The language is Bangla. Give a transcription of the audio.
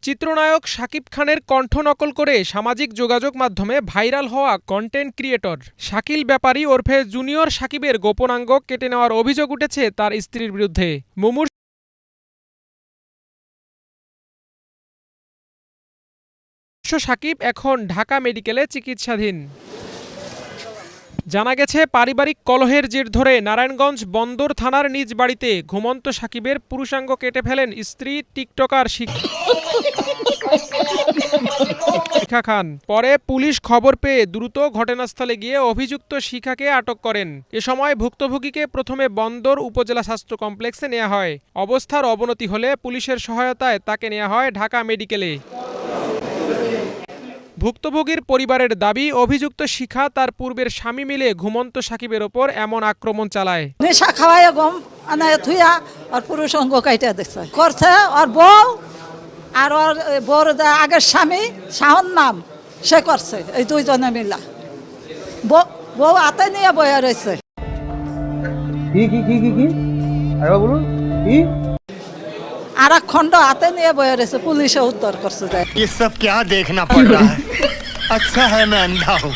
চিত্রনায়ক শাকিব খানের কণ্ঠ নকল করে সামাজিক যোগাযোগ মাধ্যমে ভাইরাল হওয়া কন্টেন্ট ক্রিয়েটর শাকিল ব্যাপারী ওরফে জুনিয়র সাকিবের গোপনাঙ্গ কেটে নেওয়ার অভিযোগ উঠেছে তার স্ত্রীর বিরুদ্ধে। মুমূর্ষ শাকিব এখন ঢাকা মেডিকেলে চিকিৎসাধীন। জানা গেছে, পারিবারিক কলহের জের ধরে নারায়ণগঞ্জ বন্দর থানার নিজ বাড়িতে ঘুমন্ত সাকিবের পুরুষাঙ্গ কেটে ফেলেন স্ত্রী, টিকটকার শিখ- খান। পরে পুলিশ খবর পেয়ে দ্রুত ঘটনাস্থলে গিয়ে অভিযুক্ত শিখাকে আটক করেন। এ সময় ভুক্তভোগীকে প্রথমে বন্দর উপজেলা স্বাস্থ্য কমপ্লেক্সে নেওয়া হয়। অবস্থার অবনতি হলে পুলিশের সহায়তায় তাকে নেওয়া হয় ঢাকা মেডিকেলে। ভুক্তভোগীর পরিবারের দাবি অভিযুক্ত শিখা তার পূর্বের স্বামী মিলে ঘুমন্ত সাকিবের ওপর এমন আক্রমণ চালায়। নেশা খাওয়ায় গম আনায় থুইয়া আর পুরুষ অঙ্গ কাইটা দেখছে। করছে আর বউ আর ওর বউর আগের স্বামী শাহন নাম সে করছে এই দুইজনে মিলা। বউ- হাতে নিয়ে বয়ে রয়েছে কি কি কি কি কি? বলুন কি? আর এক খণ্ড হাতে নিয়ে বয়ে রয়েছে পুলিশে উদ্ধার করছে যে ये सब क्या देखना पड़ रहा है अच्छा है मैं अंधा हूँ